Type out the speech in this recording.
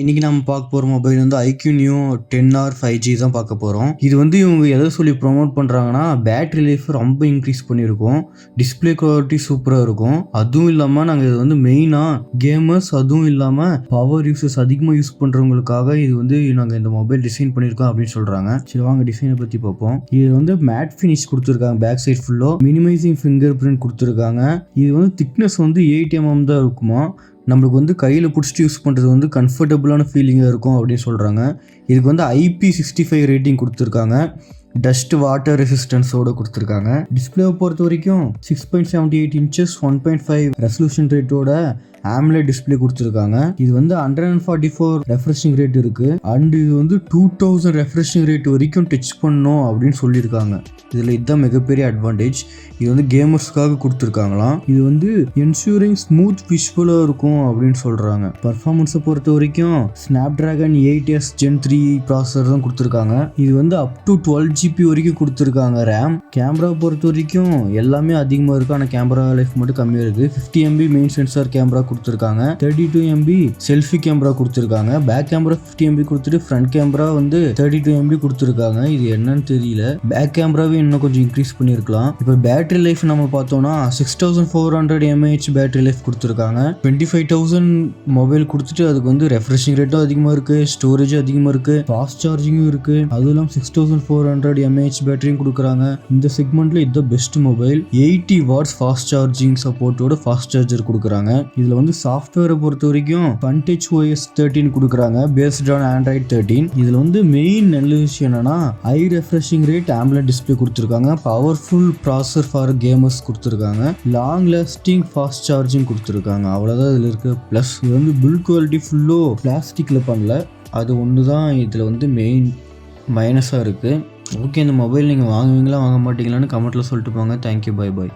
இன்னைக்கு நம்ம பார்க்க போகிற மொபைல் வந்து iQOO Neo ten R five G தான் பார்க்க போகிறோம் இது வந்து இவங்க எதை சொல்லி ப்ரொமோட் பண்ணுறாங்கன்னா பேட்ரி லைஃப் ரொம்ப இன்க்ரீஸ் பண்ணியிருக்கோம். டிஸ்பிளே குவாலிட்டி சூப்பராக இருக்கும். அதுவும் இல்லாமல் நாங்கள் இது வந்து மெயினாக கேமர்ஸ் அதுவும் இல்லாமல் பவர் யூசஸ் அதிகமாக யூஸ் பண்ணுறவங்களுக்காக இது வந்து நாங்கள் இந்த மொபைல் டிசைன் பண்ணியிருக்கோம் அப்படின்னு சொல்கிறாங்க சரி வாங்க டிசைனை பற்றி பார்ப்போம். இது வந்து மேட் ஃபினிஷ் கொடுத்துருக்காங்க பேக் சைட் ஃபுல்லோ மினிமைசிங் ஃபிங்கர் பிரிண்ட் கொடுத்துருக்காங்க. இது வந்து திக்னஸ் வந்து எயிட் எம்எம் தான் இருக்குமா? நம்மளுக்கு வந்து கையில் பிடிச்சிட்டு யூஸ் பண்ணுறது வந்து கம்ஃபர்டபுளான ஃபீலிங்காக இருக்கும் அப்படின்னு சொல்கிறாங்க இதுக்கு வந்து ஐபி சிக்ஸ்டி ஃபைவ் ரேட்டிங் கொடுத்துருக்காங்க. டஸ்ட் வாட்டர் ரெசிஸ்டன்ஸோட கொடுத்துருக்காங்க. டிஸ்பிளேவை பொறுத்த வரைக்கும் six point seventy eight inches one point five resolution ரேட்டோட AMOLED display கொடுத்துருக்காங்க. இது வந்து hundred and forty four refreshing rate இருக்கு. அண்ட் இது வந்து டூ தௌசண்ட் ரெஃப்ரெஷிங் ரேட் வரைக்கும் டச் பண்ணும் அப்படின்னு சொல்லியிருக்காங்க. இதில் இதுதான் மிகப்பெரிய அட்வான்டேஜ் இது வந்து கேமர்ஸ்க்காக கொடுத்துருக்காங்களாம். இது வந்து என்ஷூரிங் ஸ்மூத் விஷுவலாக இருக்கும் அப்படின்னு சொல்கிறாங்க பர்ஃபார்மன்ஸை பொறுத்த வரைக்கும் Snapdragon eight S gen three processor தான் கொடுத்துருக்காங்க. இது வந்து அப் டு டுவெல் ஜிபி வரைக்கும் கொடுத்துருக்காங்க ரேம் கேமரா பொறுத்த வரைக்கும் எல்லாமே அதிகமாக இருக்கும் ஆனால் கேமரா லைஃப் மட்டும் கம்மியாக இருக்குது fifty MP main sensor camera கொடுத்துருக்காங்க. Thirty two MP selfie camera கொடுத்துருக்காங்க. பேக் கேமரா ஃபிஃப்டி எம்பி கொடுத்துட்டு ஃப்ரண்ட் கேமரா வந்து தேர்ட்டி டூ எம்பி கொடுத்துருக்காங்க. இது என்னன்னு தெரியல. பேக் கேமராவே இன்னும் கொஞ்சம் இன்க்ரீஸ் பண்ணியிருக்கலாம். இப்போ பேட்டரி லைஃப் நம்ம பார்த்தோம்னா six thousand four hundred mAh battery life கொடுத்துருக்காங்க. டுவெண்ட்டி ஃபைவ் தௌசண்ட் மொபைல் கொடுத்துட்டு அதுக்கு வந்து ரெஃப்ரெஷிங் ரேட்டும் அதிகமாக இருக்குது ஸ்டோரேஜ் அதிகமாக இருக்குது ஃபாஸ்ட் சார்ஜிங்கும் இருக்குது அதுவும் இல்லாமல் six thousand four hundred mAh பேட்டரியும் கொடுக்குறாங்க. இந்த செக்மெண்ட்டில் இது best mobile eighty watts fast charging சப்போர்ட்டோட ஃபாஸ்ட் சார்ஜர் கொடுக்குறாங்க. இதில் வந்து சாஃப்ட்வேரை பொறுத்த வரைக்கும் வன்டேஜ் ஓஎஸ் தேர்ட்டின் கொடுக்குறாங்க. பேஸ்ட் ஆன் ஆண்ட்ராய்ட் தேர்ட்டின் இதில் வந்து மெயின் நல்ல விஷயம் என்னன்னா high refreshing rate AMOLED display கொடுத்துருக்காங்க. பவர்ஃபுல் ப்ராசர் ஃபார் கேமர்ஸ் கொடுத்துருக்காங்க. லாங் லாஸ்டிங் ஃபாஸ்ட் சார்ஜிங் கொடுத்துருக்காங்க. அவ்வளோதான் இதில் இருக்க. ப்ளஸ் இது வந்து பில் குவாலிட்டி ஃபுல்லோ பிளாஸ்டிக்கில் பண்ணல. அது ஒன்று தான் இதில் வந்து மெயின் மைனஸாக இருக்குது ஓகே இந்த மொபைல் நீங்கள் வாங்குவீங்களா வாங்க மாட்டீங்களான்னு கமெண்ட்டில் சொல்லிட்டு போங்க. Thank you bye bye